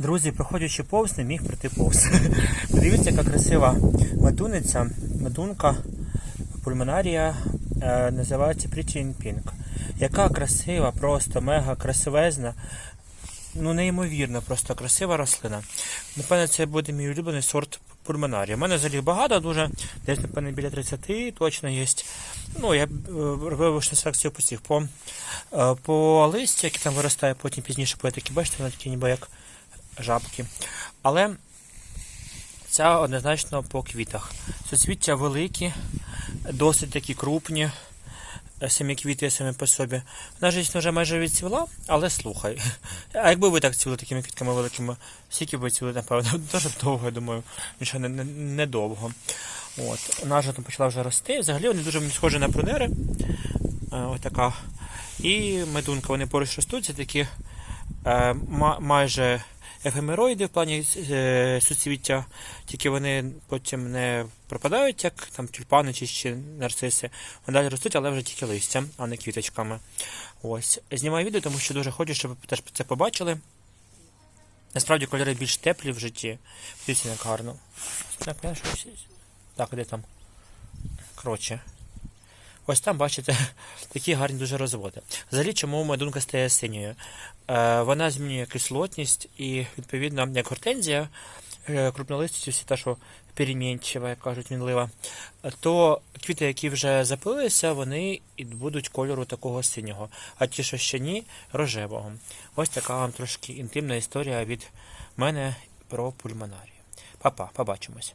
Друзі, проходячи повз, не міг пройти повз. Подивіться, яка красива медуниця. Медунка пульмонарія е, називається Pretty in Pink. Яка красива, просто мега красивезна. Ну, неймовірно, просто красива рослина. Напевно, це буде мій улюблений сорт пульмонарія. У мене взагалі багато, дуже, десь, напевно, біля 30 точно є. Ну, я е, робив селекцію по цих. По, е, по листю, яке там виростає, потім пізніше по такі, бачите, вони такі ніби як жабки. Але ця однозначно по квітах. Суцвіття великі, досить такі крупні. е, Самі квіти самі по собі. Вона ж вже майже відцвіла, але слухай. А якби ви так цвіли такими квітками великими, скільки ви цвіли, напевно, дуже довго, я думаю, нічого не, не, не. Вона вже там почала вже рости. Взагалі вони дуже схожі на прунери. Е, Ось така. І медунка, вони поруч ростуть, це такі е, ма- майже ефемероїди в плані е, суцвіття, тільки вони потім не пропадають, як там тюльпани чи ще нарциси. Вони далі ростуть, але вже тільки листям, а не квіточками. Ось. Знімаю відео, тому що дуже хочу, щоб ви теж це побачили. Насправді кольори більш теплі в житті. Дивіться, як гарно. Так, де там? Коротше. Ось там, бачите, такі гарні дуже розводи. Взагалі, чому медунка стає синьою? Е, вона змінює кислотність і, відповідно, як гортензія, е, крупнолистість, всі та, що перемінчива, як кажуть, мінлива, то квіти, які вже запилилися, вони і будуть кольору такого синього, а ті, що ще ні, рожевого. Ось така вам трошки інтимна історія від мене про пульмонарію. Па-па, побачимось.